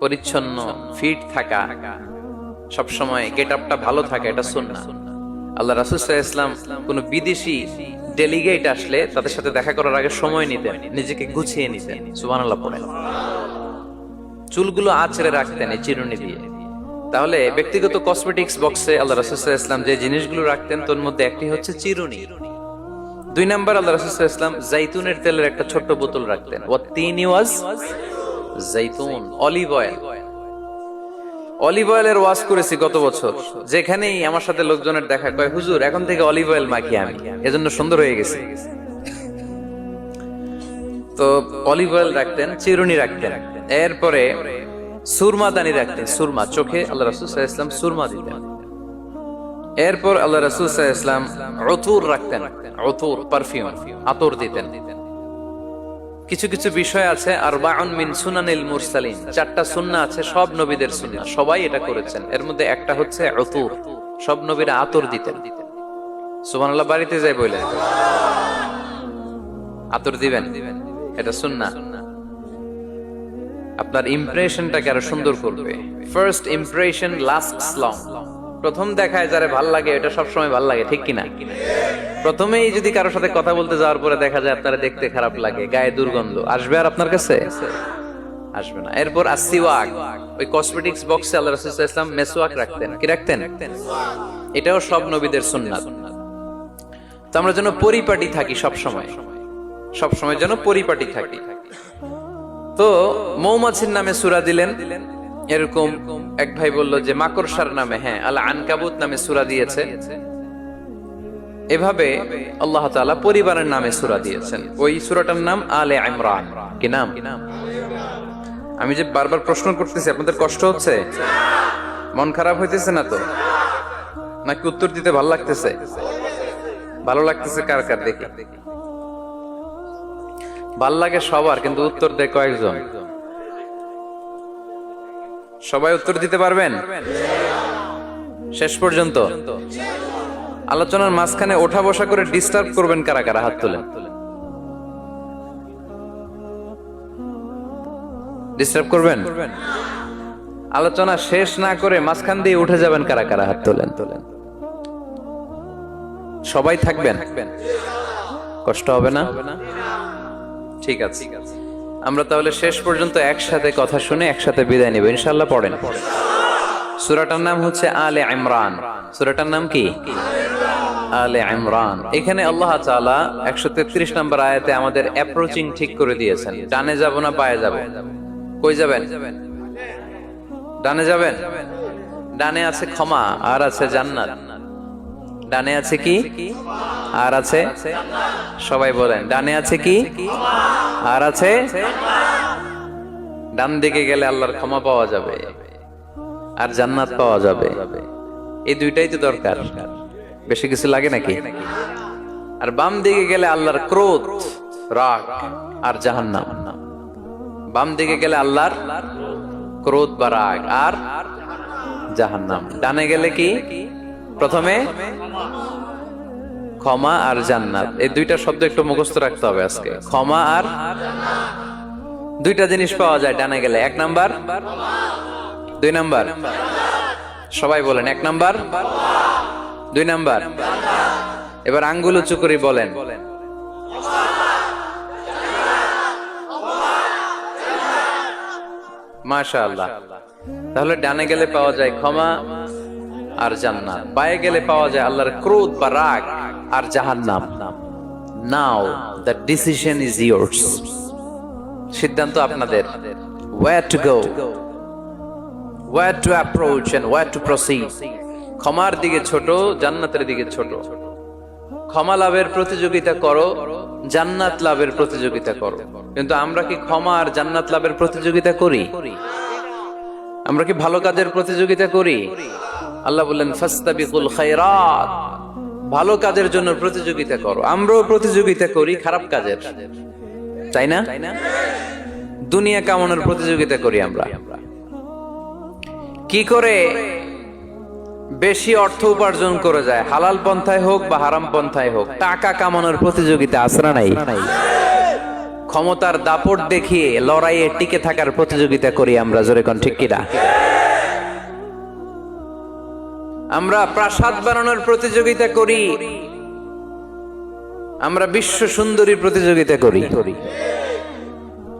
পরিচ্ছন্ন ফিট থাকা। সবসময় গেট আপটা ভালো থাকা, এটা সুন্না আল্লাহ রাসুল ইসলাম কোন বিদেশি ডেলিগেট আসলে তাদের সাথে দেখা করার আগে সময় নিতেন, নিজেকে গুছিয়ে নিতেন। সুবান আল্লাহ পড়েন। চুলগুলো আছড়ে রাখতেন এই চিরুনি দিয়ে। তাহলে ব্যক্তিগত কসমেটিক্স বক্সে আল্লাহ রাসুল ইসলাম যে জিনিসগুলো রাখতেন, তোর মধ্যে একটি হচ্ছে চিরুনি। দুই নাম্বার আল্লাহ রাসুল ইসলাম জাইতুনের তেলের একটা ছোট্ট বোতল রাখতেন। ও তিন ওয়াজ জাইতুন, অলিভ অয়েল। অলিভ অয়েলের ওয়াশ করেছি গত বছর। যেখানেই আমার সাথে লোকজনের দেখা কয়, হুজুর, এখন থেকে অলিভ অয়েল মাখি আমি। এজন্য সুন্দর হয়ে গেছে। তো অলিভ অয়েল রাখতেন, চিরুনি রাখতেন। এরপরে সুরমা দানি রাখতেন, সুরমা, চোখে আল্লাহ রাসুল ইসলাম সুরমা দিতেন। এরপর আল্লাহ রাসুল ইসলাম অতুর রাখতেন অতুর পারফিউম, আতর দিতেন দিতেন। কিছু কিছু বিষয় আছে আর বাউন মিন সুনানিল মুরসালিন। চারটা সুন্না আছে, সব নবীদের সুন্না। সবাই এটা করেছেন। এর মধ্যে একটা হচ্ছে অতুর সব নবীরা আতর দিতেন। সুবহানাল্লাহ, বাড়িতে যাই বললেন আতর দিবেন? এটা সুন্না। আপনার ইমপ্রেশনটাকে আরও সুন্দর করবে। ফার্স্ট ইমপ্রেশন লাস্ট লং প্রথম দেখায় যারা ভালো লাগে, এটা সবসময় ভালো লাগে, ঠিক কিনা? প্রথমেই যদি কারোর সাথে কথা বলতে যাওয়ার পরে দেখা যায় আপনারা দেখতে খারাপ লাগে, গায়ে দুর্গন্ধ। আসবে আর আপনার কাছে? আসবে না। এরপর আসিওয়াক, ওই কসমেটিক্স বক্সে আল্লাহ রাসূল ওয়াসাল্লাম মেসওয়াক রাখতেন। কি রাখতেন? এটাও সব নবীদের সুন্নাত। তো আমরা যেন পরিপাটি থাকি সব সময় সব সময় যেন পরিপাটি থাকি। তো মৌমাছির নামে সুরা দিলেন। এরকম এক ভাই বলল যে, মাকড়সার নামে হ্যাঁ আল্লাহ আনকাবুত নামে সুরা দিয়েছে। এভাবে আল্লাহ তাআলা পরিবারের নামে সুরা দিয়েছেন। ওই সুরাটার নাম আলে ইমরান। কি নাম? আমি যে বারবার প্রশ্ন করতেছি, আপনাদের কষ্ট হচ্ছে? মন খারাপ হইতেছে না তো? নাকি উত্তর দিতে ভালো লাগতেছে? ভালো লাগতেছে কার কার দেখে? ভালো লাগে সবার, কিন্তু উত্তর দেয় কয়েকজন। সবাই উত্তর দিতে পারবেন? শেষ পর্যন্ত। আলোচনার মাঝখানে ওঠা বসা করে ডিস্টার্ব করবেন কারা কারা, হাত তুলেন। ডিস্টার্ব করবেন? আলোচনা শেষ না করে মাঝখান দিয়ে উঠে যাবেন কারা কারা, হাত তোলেন। তোলেন সবাই থাকবেন? কষ্ট হবে না? ঠিক আছে ঠিক আছে। আমরা তাহলে শেষ পর্যন্ত একসাথে কথা শুনে একসাথে বিদায় নেব। ইনশাল্লাহ পড়েন। সুরাটার নাম হচ্ছে আলে ইমরান। সুরাটার নাম কি? আলে ইমরান। এখানে আল্লাহ তাআলা 133 নম্বর আয়াতে আমাদের অ্যাপ্রোচিং ঠিক করে দিয়েছেন। ডানে যাব না বায়ে যাব? কই যাবেন? ডানে যাবেন? ডানে আছে ক্ষমা, আর আছে জান্নাত। ডানে আছে কি? আর আছে? সবাই বলেন, ডানে আছে কি? আর আছে? ডান দিকে গেলে আল্লাহর ক্ষমা পাওয়া যাবে আর জান্নাত পাওয়া যাবে। এই দুইটাই তো দরকার। বেশি কিছু লাগে নাকি? আর বাম দিকে গেলে আল্লাহর ক্রোধ, রাগ আর জাহান্নাম। বাম দিকে গেলে আল্লাহর ক্রোধ বা রাগ আর জাহান্নাম। ডানে গেলে কি? প্রথমে ক্ষমা আর জান্নাত। এই দুইটা শব্দ একটু মুখস্থ রাখতে হবে আজকে। ক্ষমা আর দুইটা জিনিস পাওয়া যায় ডানে গেলে। এক নাম্বার। দুই নাম্বার। সবাই বলেন, এক নাম্বার। দুই নাম্বার। এবার আঙ্গুল উঁচু করে বলেন। মাশা আল্লাহ তাহলে ডানে গেলে পাওয়া যায় ক্ষমা আর জান্নাত। বায়ে গেলে পাওয়া যায় আল্লাহর ক্রোধ বা রাগ। আর জাহান্নাম। Now the decision is yours সিদ্ধান্ত আপনাদের। Where to go where to approach and where to proceed ক্ষমার দিকে ছোট, জান্নাতের দিকে ছোট। ক্ষমা লাভের প্রতিযোগিতা করো, জান্নাত লাভের প্রতিযোগিতা করো। কিন্তু আমরা কি ক্ষমা আর জান্নাত লাভের প্রতিযোগিতা করি? আমরা কি ভালো কাজের প্রতিযোগিতা করি? আল্লাহ বললেন, ফাস্তাবিকুল খায়রাত। ভালো কাজের জন্য প্রতিযোগিতা করো। আমরাও প্রতিযোগিতা করি, খারাপ কাজের। তাই না? দুনিয়া কামানোর প্রতিযোগিতা করি আমরা। কি করে? বেশি অর্থ উপার্জন করে যায়। হালাল পন্থায় হোক বা হারাম পন্থায় হোক, টাকা কামানোর প্রতিযোগিতা আসরা নাই। ক্ষমতার দাপট দেখিয়ে লড়াইয়ে টিকে থাকার প্রতিযোগিতা করি আমরা। জোরে কোন ঠিক কিনা? আমরা প্রাসাদ বানানোর প্রতিযোগিতা করি। আমরা বিশ্ব সুন্দরী প্রতিযোগিতা করি।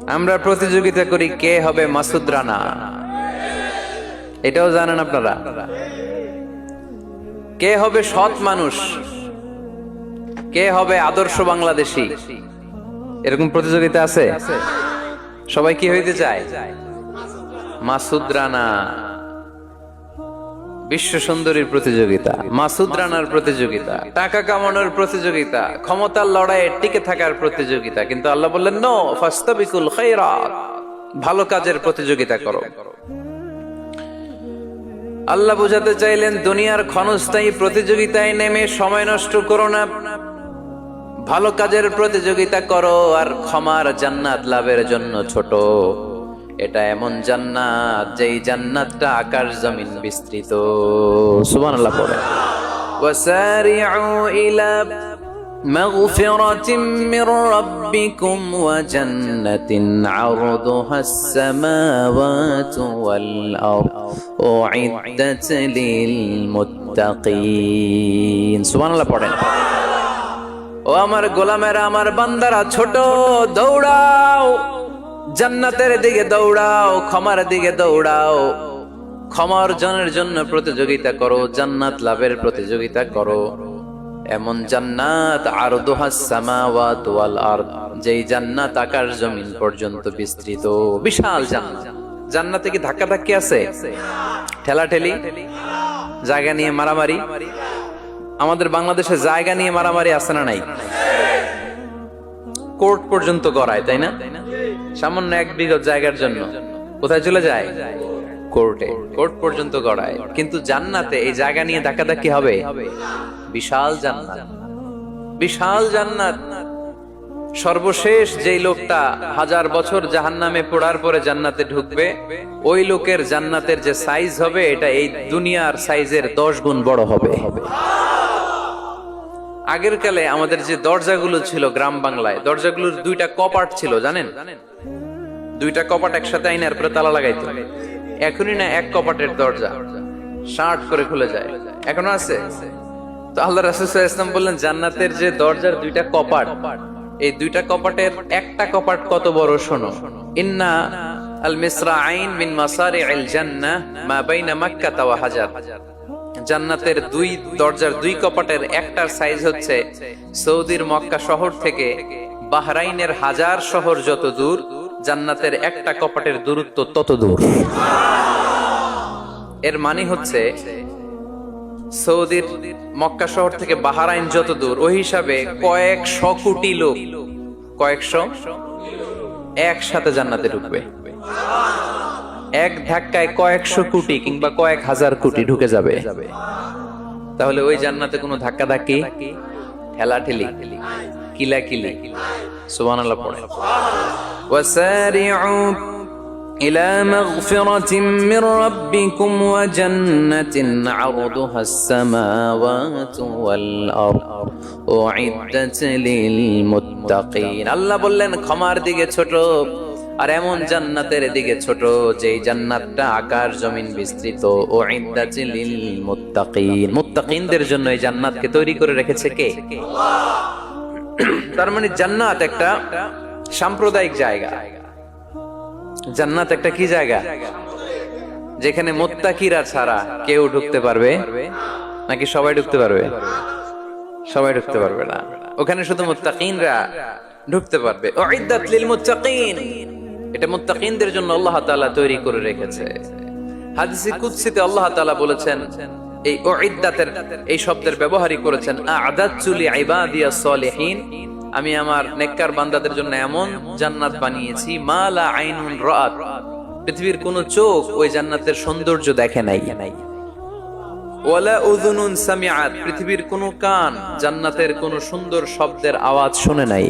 আমরা প্রতিযোগিতা করি কে হবে মাসুদ রানা। এটাও জানেন আপনারা। কে হবে সৎ মানুষ? কে হবে আদর্শ বাংলাদেশী? এরকম প্রতিযোগিতা আছে? সবাই কি হইতে চায়? মাসুদ রানা। বিশ্ব সুন্দরীর প্রতিযোগিতা, মাসুদ রানার প্রতিযোগিতা, টাকা কামানোর প্রতিযোগিতা, ক্ষমতার লড়াইয়ে টিকে থাকার প্রতিযোগিতা, কিন্তু আল্লাহ বললেন, নো ভালো কাজের প্রতিযোগিতা করো। আল্লাহ বুঝাতে চাইলেন, দুনিয়ার ক্ষণস্থায়ী প্রতিযোগিতায় নেমে সময় নষ্ট করো না। ভালো কাজের প্রতিযোগিতা করো, আর ক্ষমার জান্নাত লাভের জন্য ছোট। এটা এমন জান্নাত যেই জান্নাতটা আকাশ জমিন বিস্তৃত সুবহানাল্লাহ পড়ে وسارعوا إلى مغفرة من ربكم وجنة عرضها السماوات والأرض أعدت للمتقين سبحان الله পড়েন ও আমার গোলামেরা আমার বান্দারা ছোট দৌড়াও জান্নাতের দিকে দৌড়াও, ক্ষমার দিকে দৌড়াও। ক্ষমা অর্জনের জন্য প্রতিযোগিতা করো, জান্নাত লাভের প্রতিযোগিতা করো। এমন জান্নাত আর সামাওয়াত ওয়াল আরদ, যেই জান্নাত আকাশ জমিন পর্যন্ত বিস্তৃত। বিশাল জান্নাত। জান্নাতে কি ধাক্কা ধাক্কি আছে? ঠেলা ঠেলি জায়গা নিয়ে মারামারি? আমাদের বাংলাদেশে জায়গা নিয়ে মারামারি আছে না নাই? কোর্ট পর্যন্ত গড়ায়, তাই না? সামান্য এক বিঘত জায়গার জন্য। কোথায় চলে যায়? কোর্টে। কোর্ট পর্যন্ত গড়ায়। কিন্তু জান্নাতে এই জায়গা নিয়ে ধাক্কাধাক্কি হবে? বিশাল জান্নাত। বিশাল জান্নাত। সর্বশেষ যেই লোকটা হাজার বছর জাহান্নামে পড়ার পরে জান্নাতে ঢুকবে, ওই লোকের জান্নাতের যে সাইজ হবে, এটা এই দুনিয়ার সাইজের দশ গুণ বড় হবে। আগের কালে আমাদের যে দরজাগুলো ছিল গ্রাম বাংলায়, দরজাগুলোর দুইটা কপাট ছিল, জানেন? দুইটা কপাট একসাথে আইনার পরে তালা লাগাইতো। এখনই না এক কপাটের দরজা শার্ট করে খুলে যায়। এখনও আছে? তো আল্লাহ রাসূল ইসলাম বললেন, জান্নাতের যে দরজার দুইটা কপাট, এই দুইটা কপাটের একটা কপাট কত বড় শোনো। ইন্না আল মিসরাআইন মিন মাসারি'আল জান্নাহ মা বাইনা মাক্কাহ ওয়া হাজার। জান্নাতের দুই দরজার দুই কপাটের একটার সাইজ হচ্ছে সৌদির মক্কা শহর থেকে বাহরাইনের হাজার শহর যত দূর, জান্নাতের একটা কপাটের দূরত্ব তত দূর। এর মানে হচ্ছে সৌদির মক্কা শহর থেকে বাহারাইন যত দূর, ওই হিসাবে কয়েকশো কোটি লোক, কয়েকশো, একসাথে জান্নাতে ঢুকবে। এক ধাক্কায় কয়েকশো কোটি কিংবা কয়েক হাজার কোটি ঢুকে যাবে তাহলে ওই জান্নাতে কোনো ধাক্কা ধাক্কি ঠেলা ঠেলি কিলা কিলি সুবান আল্লাহ পড়ে وسارعوا إلى مغفرة من ربكم وجنة عرضها السماوات والأرض أعدت للمتقين الله বললেন ক্ষমার দিকে ছোট আর এমন জান্নাতের দিকে ছোট, যেই জান্নাতটা আকার জমিন বিস্তৃত, ও মুত্তাকিন। মুত্তাকিনদের জন্য এই জান্নাতকে তৈরি করে রেখেছে কে? তার মানে জান্নাত একটা সাম্প্রদায়িক জায়গা। জান্নাত একটা কি জায়গা? যেখানে মোত্তাকিরা ছাড়া কেউ ঢুকতে পারবে? নাকি সবাই ঢুকতে পারবে? সবাই ঢুকতে পারবে না। ওখানে শুধু মুত্তাকিনরা ঢুকতে পারবে। লিল মুত্তাকিন। এটা মুত্তাকিনদের জন্য আল্লাহ তাআলা তৈরি করে রেখেছে। হাদিসে কুদসিতে আল্লাহ তাআলা বলেছেন, এই ওইদাতের এই শব্দের ব্যবহারই করেছেন আদাতুলি ইবাদিয়াস সলিহিন, আমি আমার নেককার বান্দাদের জন্য এমন জান্নাত বানিয়েছি মালা আইনুন রাত পৃথিবীর কোন চোখ ওই জান্নাতের সৌন্দর্য দেখে নাই। ওয়ালা উযুনুন সামিআত, পৃথিবীর কোন কান জান্নাতের কোন সুন্দর শব্দের আওয়াজ শুনে নাই।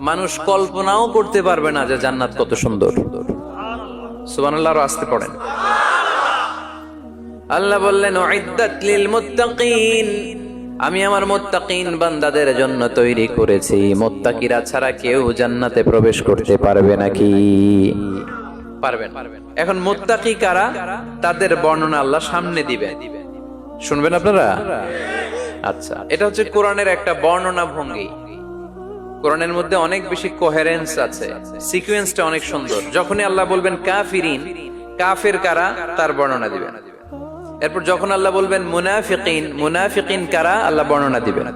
মানুষ কল্পনাও করতে পারবে না যে জান্নাত কত সুন্দর। সুবহানাল্লাহ আসতে পড়েন। আল্লাহ বললেন আমি আমার মুত্তাকিন বান্দাদের জন্য তৈরি করেছি। মোত্তাকিরা ছাড়া কেউ জান্নাতে প্রবেশ করতে পারবে নাকি? পারবেন। এখন মুত্তাকি কারা? তাদের বর্ণনা আল্লাহ সামনে দিবে শুনবেন আপনারা? আচ্ছা এটা হচ্ছে কোরআনের একটা বর্ণনা ভঙ্গি। কোরআনের মধ্যে অনেক বেশি কোহেরেন্স আছে। সিকোয়েন্সটা অনেক সুন্দর। যখনই আল্লাহ বলবেন কাফিরিন, কাফের কারা? তার বর্ণনা দিবেন। এরপর যখন আল্লাহ বলবেন মুনাফিকিন মুনাফিকিন কারা? আল্লাহ বর্ণনা দিবেন।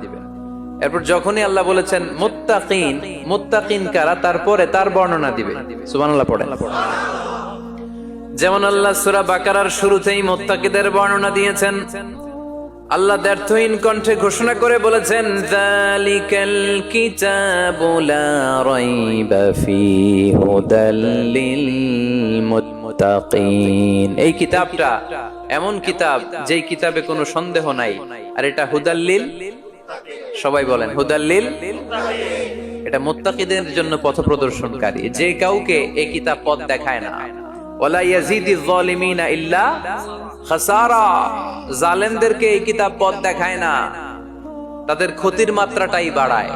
এরপর যখনই আল্লাহ বলেছেন মুত্তাকিন মুত্তাকিন কারা? তারপরে তার বর্ণনা দিবে। সুবহানাল্লাহ পড়েন। যেমন আল্লাহ সূরা বাকারার শুরুতেই মুত্তাকিদের বর্ণনা দিয়েছেন আল্লাহ ব্যর্থহীন কণ্ঠে ঘোষণা করে বলেছেন লিল এই কিতাবটা এমন কিতাব যেই কিতাবে কোনো সন্দেহ নাই। আর এটা হুদাল্লিল সবাই বলেন হুদাল্লিল এটা মুত্তাকিদের জন্য পথ প্রদর্শনকারী। যে কাউকে এই কিতাব পথ দেখায় না। ওয়ালা ইয়াজিদি যালিমিনা ইল্লা খাসারা এই কিতাব পথ দেখায় না। তাদের ক্ষতির মাত্রাটাই বাড়ায়।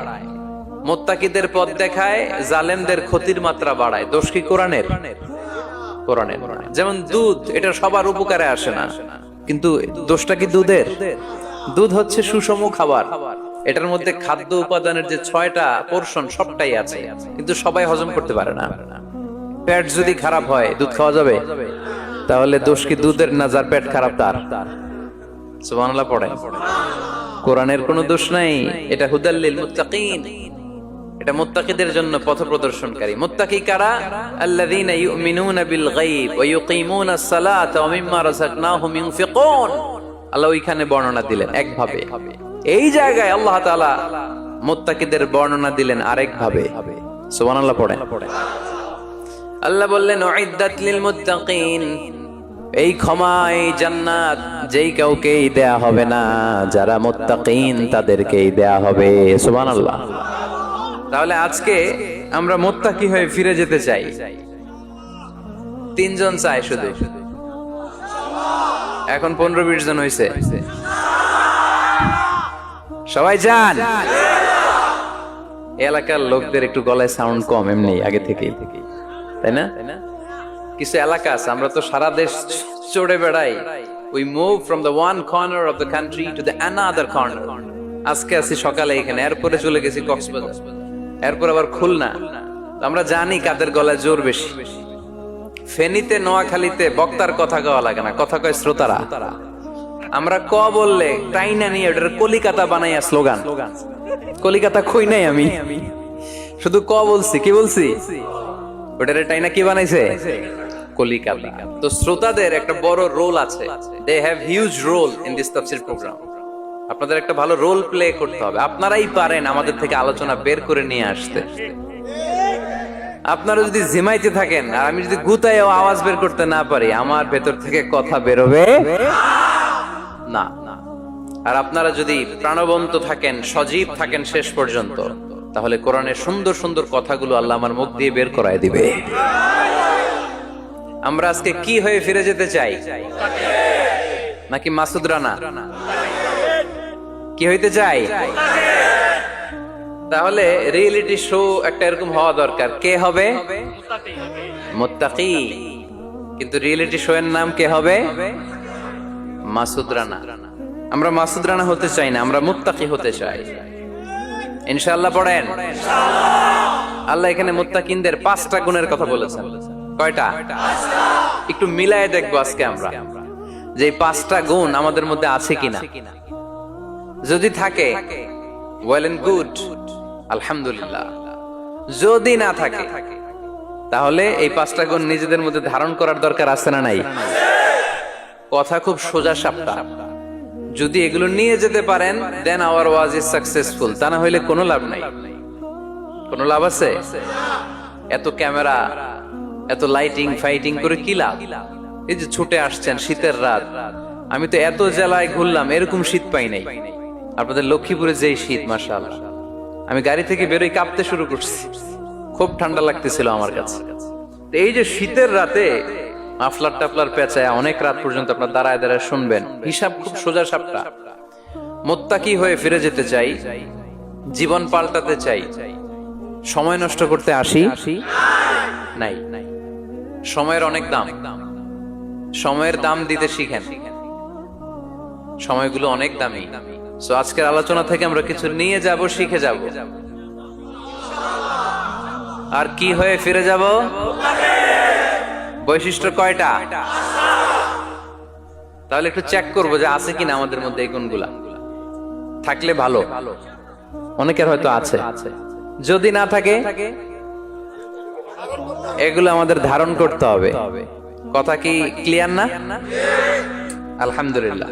মোত্তাকিদের পথ দেখায়, জালেমদের ক্ষতির মাত্রা বাড়ায়। দোষ কি কোরআনের? কোরআনের। যেমন দুধ, এটা সবার উপকারে আসে না। কিন্তু দোষটা কি দুধের? দুধ হচ্ছে সুষম খাবার। এটার মধ্যে খাদ্য উপাদানের যে ছয়টা পোর্শন সবটাই আছে। কিন্তু সবাই হজম করতে পারে না। পেট যদি খারাপ হয়, দুধ খাওয়া যাবে? তাহলে দোষ কি দুধের না যার পেট খারাপ তার? সুবহানাল্লাহ, পড়ে। কোরআনের কোনো দোষ নাই? এটা হুদাল্লিল মুত্তাকিন। এটা মুত্তাকিদের জন্য পথ প্রদর্শনকারী। মুত্তাকি কারা? আল্লাযীনা ইউমিনুনা বিল গায়ব ওয়া ইউকিমুনাস সালাতা ওয়া মিম্মা রাযাকনাহুম ইউনফিকুন আল্লাহ ওইখানে বর্ণনা দিলেন একভাবে। এই জায়গায় আল্লাহ তাআলা মুত্তাকিদের বর্ণনা দিলেন আরেক ভাবে সুবহানাল্লাহ পড়েন আল্লাহ বললেন, উইদ্দাত লিল মুত্তাকিন। এই ক্ষমা এই জান্নাত, যেই কাউকেই দেয়া হবে না, যারা মুত্তাকিন তাদেরকেই দেয়া হবে, সুবহানাল্লাহ। তাহলে আজকে আমরা মোত্তাকি হয়ে ফিরে যেতে চাই। তিনজন চাই শুধু। এখন পনেরো বিশ জন হয়েছে সবাই যান। এলাকার লোকদের একটু গলায় সাউন্ড কম এমনি, আগে থেকেই। তাই না? কিছু এলাকা আছে, আমরা তো সারা দেশ চড়ে বেড়াই। We move from the one corner of the country to the another corner আজকে আছি সকালে এখানে, এরপরে চলে গেছি কক্সবাজার। এরপর আবার খুলনা। আমরা জানি কাদের গলায় জোর বেশি। ফেনীতে, নোয়াখালীতে বক্তার কথা কওয়া লাগে না, কথা কয় শ্রোতারা। আমরা ক বললে টাইনা নিয়ে ওটার কলিকাতা বানাইয়া স্লোগান। কলিকাতা কই নাই আমি? শুধু ক বলছি, কি বলছি? ওটারে টাইনা কি বানাইছে? কলিকাতা। তো শ্রোতাদের একটা বড় রোল আছে। They have huge role in this তাফসির প্রোগ্রাম আপনাদের একটা ভালো রোল প্লে করতে হবে। আপনারাই পারেন আমাদের থেকে আলোচনা বের করে নিয়ে আসতে। আপনারা যদি জিমাইতে থাকেন, আর আমি যদি গুতায় আওয়াজ বের করতে না পারি, আমার ভেতর থেকে কথা বেরোবে না। আর আপনারা যদি প্রাণবন্ত থাকেন, সজীব থাকেন শেষ পর্যন্ত, তাহলে কোরআনের সুন্দর সুন্দর কথাগুলো আল্লাহ আমার মুখ দিয়ে বের করায় দিবে। আমরা আজকে কি হয়ে ফিরে যেতে চাই? নাকি মাসুদ রানা? কি হইতে চাই? তাহলে রিয়েলিটি শো একটা এরকম হওয়া দরকার। কে হবে? মোত্তাকি। কিন্তু রিয়েলিটি শো এর নাম কে হবে? মাসুদ রানা। আমরা মাসুদ রানা হতে চাই না, আমরা মুত্তাকি হতে চাই। ইনশাআল্লাহ পড়েন। আল্লাহ এখানে মুত্তাকিনদের পাঁচটা গুণের কথা বলেছেন। কয়টা? একটু মিলায় দেখব আজকে আমরা, যে পাঁচটা গুণ আমাদের মধ্যে আছে কিনা। যদি থাকে ওয়েল এন্ড গুড আলহামদুলিল্লাহ। যদি না থাকে, তাহলে এই পাঁচটা গুণ নিজেদের মধ্যে ধারণ করার দরকার আছে না নাই? কথা খুব সোজা সাপটা। যদি এগুলো নিয়ে যেতে পারেন then our was is successful তা না হইলে কোনো লাভ নাই। কোনো লাভ আছে? এত ক্যামেরা এত লাইটিং ফাইটিং করে কি লাভ? এই যে ছুটে আসছেন শীতের রাত, আমি তো এত জেলায় ঘুরলাম, এরকম শীত পাই নাই। আপনাদের লক্ষ্মীপুরে যেই শীত মাসাল আমি গাড়ি থেকে বেরোই কাঁপতে শুরু করছি। খুব ঠান্ডা লাগতেছিল আমার কাছে। এই যে শীতের রাতে মাফলার টাফলার পেঁচায় অনেক রাত পর্যন্ত আপনার দাঁড়ায় দাঁড়ায় শুনবেন। হিসাব খুব সোজা সাপটা। মোত্তাকি হয়ে ফিরে যেতে চাই, জীবন পাল্টাতে চাই। সময় নষ্ট করতে আসি? নাই নাই। সময়ের অনেক দাম। সময়ের দাম দিতে শিখেন। সময়গুলো অনেক দামি। সো আজকের আলোচনা থেকে আমরা কিছু নিয়ে যাব, শিখে যাব। আর কি হয়ে ফিরে যাব? বৈশিষ্ট্য কয়টা? তাহলে একটু চেক করব যে আছে কিনা আমাদের মধ্যে এই গুণগুলা। থাকলে ভালো। অনেকের হয়তো আছে। যদি না থাকে এগুলো আমাদের ধারণ করতে হবে। কথা কি ক্লিয়ার না? আলহামদুলিল্লাহ।